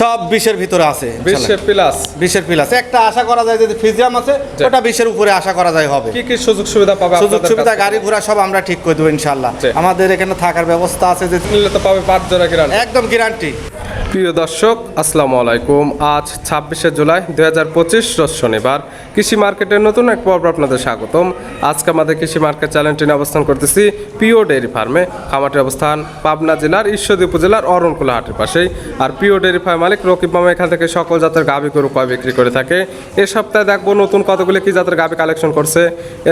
সব বিশের ভিতরে আছে বিশের প্লাস বিশের প্লাস একটা আশা করা যায় যদি ফিজিয়াম আছে। ওটা বিশের উপরে আশা করা যায় হবে। কি কি সুযোগ সুবিধা পাবে সুযোগ সুবিধা গাড়ি ঘোড়া সব আমরা ঠিক করে দেবো ইনশাল্লাহ। আমাদের এখানে থাকার ব্যবস্থা আছে যে নিলে তো পাবে পাঁচ জোড়া গ্যারান্টি একদম গ্যারান্টি প্রিয় দর্শক, আসসালামু আলাইকুম। আজ ছাব্বিশে জুলাই দু হাজার পঁচিশ রোজ শনিবার। কৃষি মার্কেটের নতুন এক পর্ব আপনাদের স্বাগতম। আজকে আমাদের কৃষি মার্কেট চ্যানেলটি নিয়ে অবস্থান করতেছি পিও ডেয়ারি ফার্মে। খামারটির অবস্থান পাবনা জেলার ঈশ্বরদী উপজেলার অরণকুলা হাটের পাশেই। আর পিও ডেয়ারি ফার্ম মালিক রকিব মামা এখান থেকে সকল জাতের গাভি গরু কয় বিক্রি করে থাকে। এ সপ্তাহে দেখব নতুন কতগুলি কি জাতের গাভি কালেকশন করছে।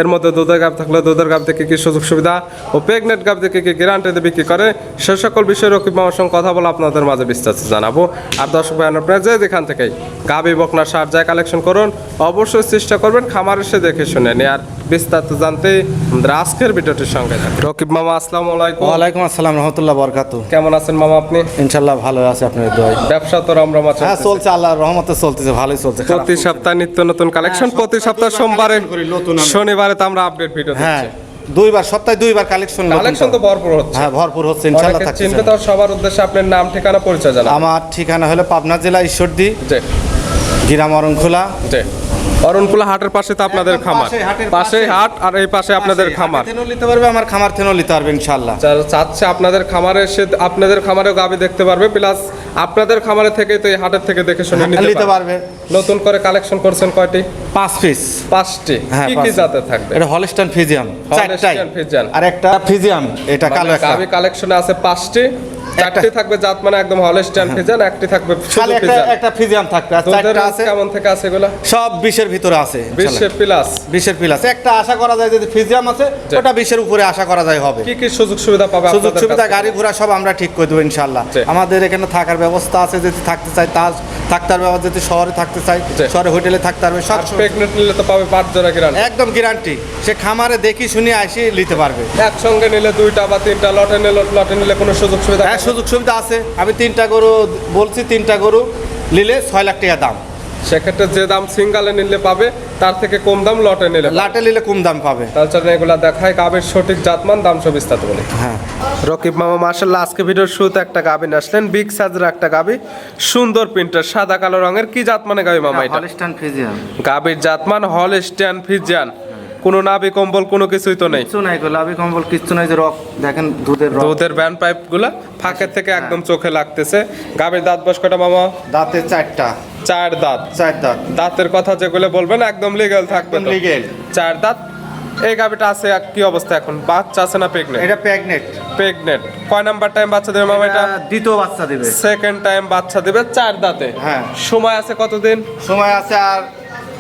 এর মধ্যে দুধের গাভ থাকলে দুধের গাভ থেকে কি সুযোগ সুবিধা ও প্রেগনেন্ট গাভ থেকে কি গ্যারান্টিতে বিক্রি করে। সে সকল বিষয়ে রকিব মামার সঙ্গে কথা বলে আপনাদের মাঝে বিস্তারিত জানাব। আর দর্শক ভাই আপনারা যে যেখান থেকে গাভি বকনা সার যায় কালেকশন করুন অবশ্যই চেষ্টা করবেন খামার এসে দেখে শুনে নিয়ে। আর বিস্তারিত জানতে আমাদের আজকের ভিডিওটির সঙ্গে। রকিব মামা আসসালামু আলাইকুম। ওয়ালাইকুম আসসালাম রহমতুল্লাহ বরকাতু কেমন আছেন মামা আপনি? ইনশাল্লাহ ভালো আছে আপনার দোয়াই ব্যবসা তো রমরমা হ্যাঁ চলতেছে। চলছে আল্লাহর রহমতে চলতেছে ভালোই চলছে প্রতি সপ্তাহে নিত্য নতুন কালেকশন হ্যাঁ, প্রতি সপ্তাহে সোমবারে নতুন শনিবারে তো আমরা আপডেট ভিডিও হ্যাঁ দিচ্ছি দুইবার সপ্তাহে দুইবার কালেকশন কালেকশন তো ভরপুর হচ্ছে। হ্যাঁ ভরপুর হচ্ছে ইনশাল্লাহ অনেকে থাকছে চিনবে তো সবার উদ্দেশ্যে আপনার নাম ঠিকানা পরিচয় জানা আমার ঠিকানা হলো পাবনা জেলা ঈশ্বরদী। জি। গ্রাম অরণখোলা। জি। অরণকুলা হাটের পাশে তো আপনাদের খামার। পাশে। হাট আর এই পাশে আপনাদের খামার। থেনো নিতে পারবে আমার খামার থেনো নিতে পারবে ইনশাল্লাহ যারা চাচ্ছে আপনাদের খামারে এসে আপনাদের খামারেও গাবি দেখতে পারবে প্লাস আপনাদের খামারে থেকে তো এই হাটের থেকে দেখে শুনে হ্যাঁ, নিতে পারবে। নতুন করে কালেকশন করছেন কয়টি? পাঁচ পিস পাঁচটি। হ্যাঁ কি কি জাতের থাকবে? এটা হলস্টাইন ফিজিয়াম Holstein Friesian। আর একটা ফিজিয়াম এটা কালো একটা। গাবি কালেকশনে আছে পাঁচটি। চারটি থাকবে জাত মানে একদম হলস্টাইন ফিজান একটি থাকবে শুধু একটা একটা ফিজিয়াম থাকবে। আর চারটা আছে। কেমন থেকে আছে এগুলো? সব বিশের ভিতরে আছে বিশে প্লাস। বিশের প্লাস। একটা আশা করা যায় যদি ফিজিয়াম আছে। ওটা বিশের উপরে আশা করা যায় হবে। কি কি সুযোগ সুবিধা পাবে সুযোগ সুবিধা গাড়ি ঘোড়া সব আমরা ঠিক করে দেবো ইনশাল্লাহ। জি। আমাদের এখানে থাকার ব্যবস্থা আছে যদি থাকতে চাই তা থাকতে পারবে যদি শহরে থাকতে চাই জি। শহরে হোটেলে থাকতে পারবে সব প্রেগনেন্ট নিলে তো পাবে পাঁচ জোড়া গ্যারান্টি একদম গ্যারান্টি সে খামারে দেখি শুনে আসি নিতে পারবে। একসঙ্গে নিলে দুইটা বা তিনটা লটে নিলে লটে নিলে কোনো সুযোগ সুবিধা হ্যাঁ সুযোগ সুবিধা আছে। আমি তিনটা গরু বলছি তিনটা গরু নিলে ছয় লাখ টাকা দাম। সেক্ষেত্রে যে দাম সিঙ্গালে নিলে পাবে তার থেকে কম দাম লটে নিলে। লাটে নিলে কম দাম পাবে। তাছাড়া এগুলা দেখায় গাবের সঠিক জাতমান দাম সব বিস্তারিত বলে। হ্যাঁ। রকিব মামা মার্শাল্লাহ আজকে ভিডিওর শুরুতে একটা গাবি আসলেন। বিগ সাইজের একটা গাবি সুন্দর প্রিন্টার সাদা কালো রঙের। কি জাত মানে গাবি মামা এটা? হলিস্টান ফিজিয়ান গাবির জাতমান হল স্ট্যান ফিজিয়ান কোনো নাবি কম্বল কোনো কিছুই তো নেই। কিচ্ছু নাই গোলাপি কম্বল কিচ্ছু নাই যে রক দেখেন দুধের রক। দুধের ব্যান্ড পাইপগুলা ফাঁকের থেকে একদম চোখে লাগতেছে। গাবির দাঁত বস কটা মামা? দাঁতে চারটা। চার দাঁত। চার দাঁত। দাঁতের কথা যেগুলো বলবেন একদম লিগ্যাল থাকবে লিগেল চার দাঁত। এই গাবিটা আছে কি অবস্থা এখন? বাচ্চা আছে না প্রেগনেন্ট এটা প্রেগনেন্ট প্রেগনেন্ট কয় নাম্বার টাইম বাচ্চা দেবে মামা এটা? দ্বিতীয় বাচ্চা দেবে। সেকেন্ড টাইম বাচ্চা দেবে চার দাঁতে। হ্যাঁ। সময় আছে কতদিন? সময় আছে আর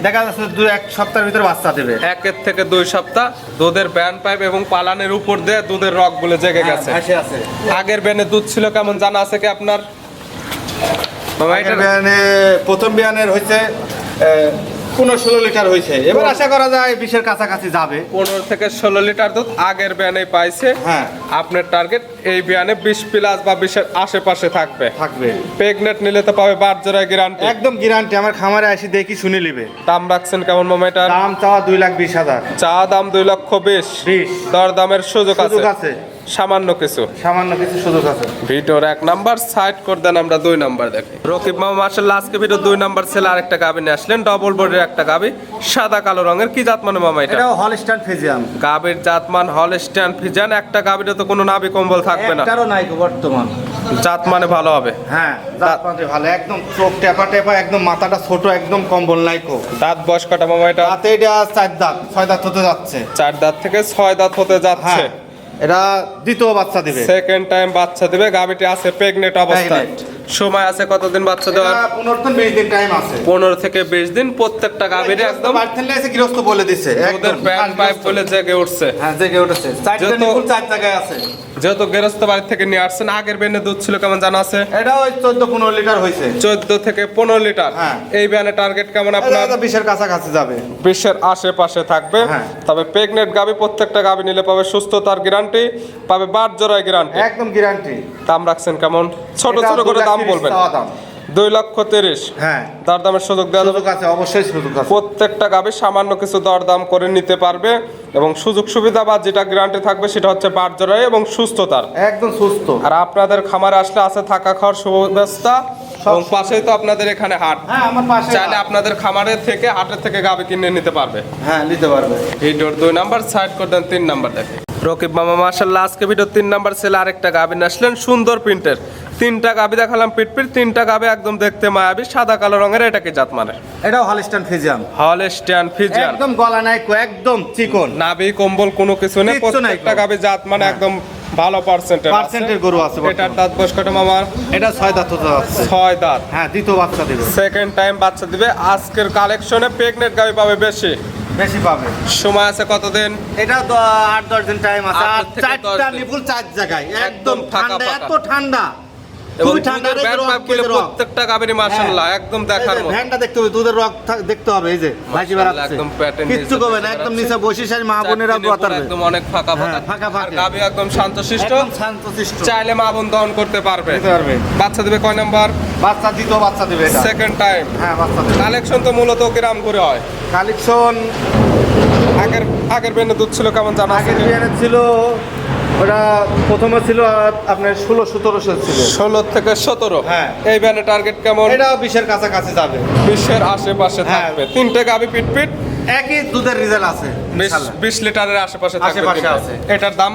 দেখা যাচ্ছে দু এক সপ্তাহের ভিতরে বাচ্চা দেবে। একের থেকে দুই সপ্তাহ দুধের ব্যান পাইপ এবং পালানের উপর দিয়ে দুধের রক বলে জেগে গেছে। আগের ব্যানে দুধ ছিল কেমন জানা আছে কি আপনার? প্রথম বিয়ানের হয়েছে পনেরো ষোলো লিটার হয়েছে। এবার আশা করা যায় বিশের কাছাকাছি যাবে। পনেরো থেকে ষোলো লিটার দুধ আগের ব্যানে পাইছে। হ্যাঁ। আপনার টার্গেট এই বিয়ানে বিশ প্লাস বা বিশের আশেপাশে থাকবে। থাকবে। প্রেগনেন্ট নিলে তো পাবে বার জোড়ায় গ্যারান্টি একদম গ্যারান্টি আমার খামারে আসি দেখি শুনে নিবে। দাম রাখছেন কেমন মামা এটার দাম চাওয়া দুই লাখ বিশ হাজার। চা দাম দুই লক্ষ বিশ। বিশ। দর দামের সুযোগ আছে। সামান্য কিছু। সামান্য কিছু সুযোগ আছে। ভিডিওর এক নাম্বার সাইড করে দেন আমরা দুই নাম্বার দেখি। রকিব মামা মার্শাল্লাহ আজকে ভিডিও দুই নাম্বার ছেলে আরেকটা গাবি নিয়ে আসলেন ডবল বোর্ডের একটা গাবি সাদা কালো রঙের। কি জাত মানে মামা এটা? এটাও হলস্টাইন ফিজিয়াম গাবির জাতমান হল স্ট্যান্ড ফিজান একটা গাবিতে তো কোনো নাবি কম্বল থাকবে না। একটারও নাই গো বর্তমান। জাত মানে ভালো হবে। হ্যাঁ দাঁত পাঁচে ভালো একদম চোখ টেপা টেপা একদম মাথাটা ছোট একদম কম্বল নাই কো দাঁত বয়স কটা মামা এটা? দাঁতে এটা চার দাঁত ছয় দাঁত হতে যাচ্ছে। চার দাঁত থেকে ছয় দাঁত হতে যাচ্ছে। হ্যাঁ। এটা দ্বিতীয় বাচ্চা দিবে সেকেন্ড টাইম বাচ্চা দিবে গাবিটি আছে প্রেগনেন্ট অবস্থায়। সময় আছে কতদিন বাচ্চা দেওয়ার? পনেরো দিন বিশ দিন টাইম আছে। পনেরো থেকে বিশ দিন প্রত্যেকটা গাবির একদম গৃহস্থ বলে দিছে। ওদের ব্যান্ড পাইপ বলে জেগে উঠছে। হ্যাঁ জেগে উঠেছে। যেহেতু- নিপুল চার জায়গায় আছে। যেহেতু গেরস্ত বাড়ি থেকে নিয়ে আসছেন আগের বেনে দুধ ছিল কেমন জানা আছে? এটা ওই চোদ্দ পনেরো লিটার হয়েছে চোদ্দ থেকে পনেরো লিটার। হ্যাঁ। এই ব্যানে টার্গেট কেমন আপনার? বিশের কাছাকাছি যাবে। বিশ্বের আশেপাশে থাকবে। হ্যাঁ। তবে প্রেগনেন্ট গাবি প্রত্যেকটা গাবি নিলে পাবে সুস্থতার গ্যারান্টি পাবে বার জোড়ায় গ্যারান্টি একদম গ্যারান্টি দাম রাখছেন কেমন? ছোট ছোট করে দাম বলবেন? দুই লক্ষ তিরিশ। হ্যাঁ। দর দামের সুযোগ দেওয়া সুযোগ আছে অবশ্যই সুযোগ আছে। প্রত্যেকটা গাবি সামান্য কিছু দরদাম করে নিতে পারবে এবং সুযোগ সুবিধা বা যেটা গ্যারান্টি থাকবে সেটা হচ্ছে বার জোড়ায় এবং সুস্থতার। একদম সুস্থ। আর আপনাদের খামারে আসলে আছে থাকা খাওয়ার সুব্যবস্থা এবং পাশেই তো আপনাদের এখানে হাট। হ্যাঁ আমার পাশে চাইলে আপনাদের খামারের থেকে হাটের থেকে গাবি কিনে নিতে পারবে। হ্যাঁ নিতে পারবে। ভিডিওর দুই নাম্বার সাইড করে দেন তিন নাম্বার দেখে। রকিব মামা মার্শাল্লাহ আজকে ভিডিও তিন নাম্বার ছেলে আরেকটা গাবি নিয়ে আসলেন সুন্দর প্রিন্টের। তিনটা গাবি দেখালাম পিট পিট তিনটা গাবি একদম দেখতে মায়াবি সাদা কালো রঙের এটা কি জাত মানে? এটাও হলিস্টান ফিজিয়াম হল স্ট্যান্ড ফিজিয়ান একদম গলা নাই একদম চিকন। নাভি কম্বল কোনো কিছু নেই প্রত্যেকটা গাবি জাত মানে হ্যাঁ। একদম ভালো পার্সেন্টের পার্সেন্টের গরু আছে। এটার দাঁত বয়স কত মামার এটা ছয় দাঁত হতে যাচ্ছে। ছয় দাঁত। হ্যাঁ দ্বিতীয় বাচ্চা দেবে। সেকেন্ড টাইম বাচ্চা দিবে। আজকের কালেকশনে প্রেগনেন্ট গাবি পাবে বেশি। বেশি পাবে। সময় আছে কতদিন? এটা তো আট দশ দিন টাইম আছে। আর চারটা নিপুল চার জায়গায়। একদম ঠান্ডা এত ঠান্ডা। এবং দুধের ব্যাট রক, পাইপগুলো এই যে রক। প্রত্যেকটা গাবিরই মাশাআল্লাহ একদম দেখার মতো। ভ্যানটা দেখতে হবে দুধের রক দেখতে হবে এই যে ভাসি বেড়াচ্ছে। একদম pattern কিচ্ছু করবে না একদম নিচে বসে সারি মা বোনেরা চারটি একদম অনেক ফাঁকা ফাঁকা। ফাঁকা ফাঁকা। গাবি একদম শান্তশিষ্ট। একদম শান্তশিষ্ট। চাইলে মা বোন দহন করতে পারবে। পারবে। বাচ্চা দিবে কয় নাম্বার? বাচ্চা দ্বিতীয় বাচ্চা দেবে এটা। সেকেন্ড টাইম হ্যাঁ বাচ্চা দেবে। কালেকশন তো মূলত গ্রাম করে হয়? কালেকশন আগের আগের বেনে দুধ ছিল কেমন জানা আগের বিয়ানে ছিল ওটা প্রথমে ছিল আপনার ষোলো সতেরোশো ছিল। ষোলো থেকে সতেরো? হ্যাঁ। এই ব্যান্ডের টার্গেট কেমন? এটাও বিশের কাছাকাছি যাবে। বিশ্বের আশেপাশে হ্যাঁ। থাকবে। তিনটে গাবি পিট পিট? একই দুধের রেজাল্ট আছে বিশ লিটারের আশেপাশে আশেপাশে আছে। এটার দাম?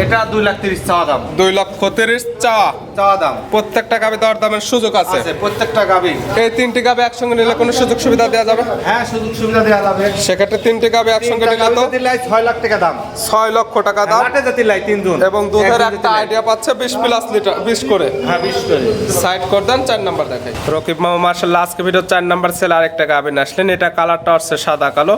এটা দুই লাখ তিরিশ চাওয়া দাম। দুই লক্ষ তিরিশ চাওয়া। চাওয়া দাম। প্রত্যেকটা গাবি দর দামের সুযোগ আছে। আছে প্রত্যেকটা গাবি। এই তিনটি গাবি একসঙ্গে নিলে কোনো সুযোগ সুবিধা দেওয়া যাবে? হ্যাঁ সুযোগ সুবিধা দেওয়া যাবে। সেক্ষেত্রে তিনটি গাবি একসঙ্গে নিলে তো দিলে ছয় লাখ টাকা দাম। ছয় লক্ষ টাকা দাম। মাঠে যেতে লাই তিনজন এবং দুধের একটা আইডিয়া পাচ্ছে বিশ প্লাস লিটার বিশ করে। হ্যাঁ বিশ করে। সাইড করে দেন চার নাম্বার দেখাই। রকিব মামা মার্শাল্লাহ আজকে ভিডিও চার নাম্বার সেল আরেকটা গাবি আসলেন। এটা কালারটা হচ্ছে সাদা কালো।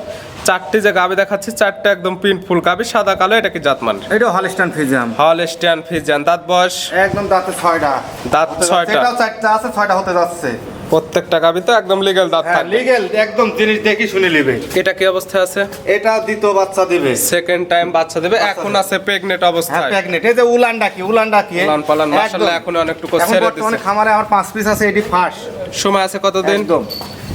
চারটি যে গাবি দেখাচ্ছি চারটে একদম পিনফুল গাবি সাদা কালো এটা কি জাত মান এটা হলিস্টান ফিজিয়াম হল স্ট্যান্ড ফিজিয়ান দাঁত বয়স? একদম দাঁতে ছয়টা। দাঁত। ছয়টা। চারটা আছে ছয়টা হতে যাচ্ছে। প্রত্যেকটা গাবি তো একদম লিগেল দাঁত হ্যাঁ থাকবে। লিগেল একদম জিনিস দেখি শুনে নিবে। এটা কি অবস্থায় আছে? এটা দ্বিতীয় বাচ্চা দিবে। সেকেন্ড টাইম বাচ্চা দেবে এখন আছে প্রেগনেন্ট হ্যাঁ অবস্থায়। প্যাগনেট এই যে উলানডা কি উলানডা কি উলান পালান মাশাআল্লাহ এখন অনেকটুকু এখন ছেড়ে বর্তমানে দিছে। খামারে আমার পাঁচ পিস আছে এটি ফার্স্ট সময় আছে কতদিন? একদম।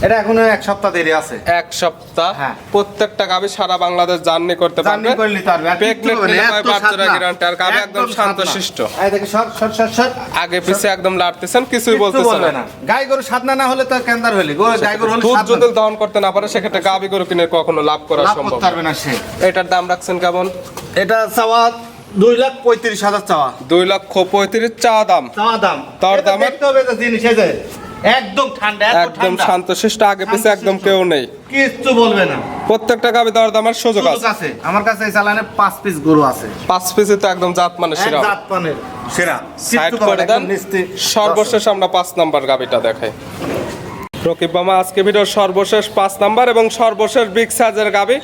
এটা এখনও এক সপ্তাহ দেরি আছে। এক সপ্তাহ? হ্যাঁ। প্রত্যেকটা গাবি সারা বাংলাদেশ জার্নি করতে পারবে। নিলে পায় বাচ্চারা। আর একদম শান্তশিষ্ট। এই দেখি আগে পিছে একদম লাড়তেছেন কিছুই বলতেছেন না। গাই গরু সাদনা না হলে তো কেন্দার হইলে গাই গরু হলে দুধ যদি দহন করতে না পারে সেক্ষেত্রে গাবি গরু কিনে কখনো লাভ করা সম্ভব পারবে না সে। এটার দাম রাখছেন কেমন? এটা চাওয়া দুই লাখ পঁয়ত্রিশ হাজার চাওয়া। দুই লক্ষ পঁয়ত্রিশ চা দাম। চা দাম। তার দামে- জিনিস একদম ঠান্ডা একদম। শান্তশিষ্ট আগে পিছে একদম কেউ নেই। কিচ্ছু বলবে না। প্রত্যেকটা গাবি দর দামের সুযোগ আছে। আমার কাছে এই চালানে পাঁচ পিস গরু আছে। পাঁচ পিসে তো একদম জাত মানে সেরা। জাত পানের সেরা সাইড করে দেন। সর্বশেষ আমরা পাঁচ নাম্বার গাবিটা দেখাই। রকিব মামা আজকে ভিডিওর সর্বশেষ পাঁচ নাম্বার এবং সর্বশেষ বিগ সাইজের গাবি।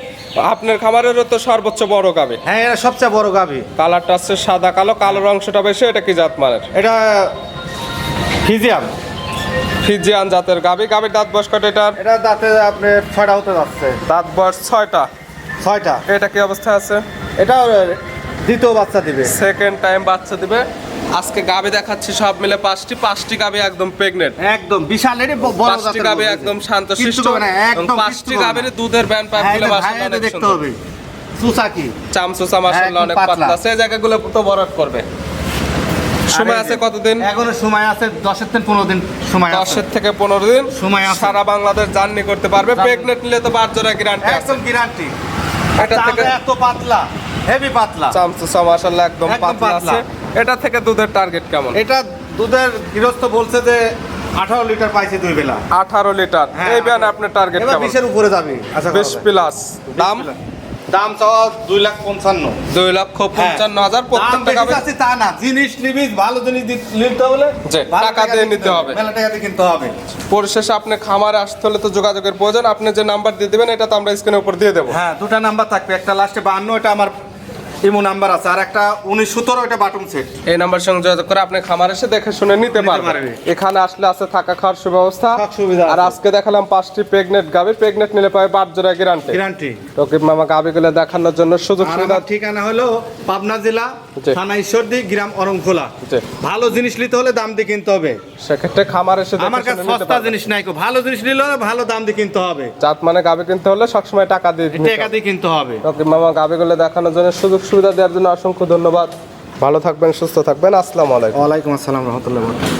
আপনার খামারেরও তো সর্বোচ্চ বড় গাবি। হ্যাঁ এটা সবচেয়ে বড় গাভী কালারটা আছে সাদা কালো। কালোর অংশটা বেশি এটা কি জাত মানের এটা ফিজিয়াম। ফিজিয়ান জাতের গাবি গাবির দাঁত বয়স কত এটার? এটা দাঁতে আপনি ছয়টা হতে যাচ্ছে। দাঁত বয়স ছয়টা। ছয়টা। এটা কি অবস্থা আছে? এটা দ্বিতীয় বাচ্চা দিবে। সেকেন্ড টাইম বাচ্চা দিবে। আজকে গাবি দেখাচ্ছি সব মিলে পাঁচটি পাঁচটি গাবি একদম প্রেগনেন্ট একদম বিশাল ব- বড় পাঁচটি গাবি একদম শান্ত করবে একদম পাঁচটি গাবির দুধের ব্যান্ড পাইপগুলো অনেক দেখতে হবে। সুসাকি। চামচুসা মাশাআল্লাহ হ্যাঁ, অনেক পাতলা। সেই জায়গাগুলো তো বরফ করবে। সময় আছে কতদিন? এখনও সময় আছে দশের দিন পনেরো দিন সময় দশের থেকে পনেরো দিন? সময় আছে। সারা বাংলাদেশ জার্নি করতে পারবে। প্রেগনেন্ট নিলে তো বার জোড়া গ্যারান্টি একদম গ্যারান্টি এটা থেকে এত পাতলা হেভি পাতলা। চামচুসা মাশাআল্লাহ একদম পাতলা। আছে। এটা থেকে দুধের টার্গেট কেমন? এটা দুধের গৃহস্থ বলছে যে আঠারো লিটার পাইছে দুই বেলা। আঠারো লিটার। হ্যাঁ, এই ব্যান আপনার টার্গেট বিশের উপরে যাবে আচ্ছা বিশ প্লাস দাম? দাম চাওয়া দুই লাখ পঞ্চান্ন। দুই লক্ষ পঞ্চান্ন হাজার প্রত্যেকটা তা না। জিনিস নিবি ভালো জিনিস নিতে হলে টাকা দিয়ে নিতে হবে। মেলা কিনতে হবে। পরিশেষে আপনি খামারে আসতে হলে তো যোগাযোগের প্রয়োজন। আপনি যে নাম্বার দিয়ে দেবেন এটা তো আমরা স্ক্রিনের উপর দিয়ে দেবো। হ্যাঁ দুটা নাম্বার থাকবে। একটা লাস্টে বান্ন এটা আমার ইমো নাম্বার আছে আর একটা উনিশ সতেরো এটা বাটন সেট। এই নাম্বার সঙ্গে যোগাযোগ করে আপনি খামার এসে দেখে শুনে নিতে পারবেন। এখানে আসলে আছে থাকা খাওয়ার সুব্যবস্থা। সুবিধা আর আজকে দেখালাম পাঁচটি প্রেগনেন্ট গাবি প্রেগনেন্ট নিলে পাবে বাদ জোড়া গ্যারান্টি গ্যারান্টি রকিব মামা গাবিগুলো দেখানোর জন্য সুযোগ সুবিধা? ঠিকানা হলো পাবনা জেলা। থানা ঈশ্বরদী গ্রাম অরংখোলা। ভালো জিনিস নিতে হলে দাম দিয়ে কিনতে হবে। সেক্ষেত্রে খামার এসে আমার কাছে সস্তা জিনিস নাই ভালো জিনিস নিলে ভালো দাম দিয়ে কিনতে হবে। জাত মানে গাবি কিনতে হলে সবসময় টাকা দিয়ে টাকা দিয়ে কিনতে হবে। রকিব মামা গাবিগুলো দেখানোর জন্য সুযোগ সুবিধা দেওয়ার জন্য অসংখ্য ধন্যবাদ। ভালো থাকবেন সুস্থ থাকবেন। আসসালামু আলাইকুম। ওয়ালাইকুম আসসালাম রহমতুল্লাহ।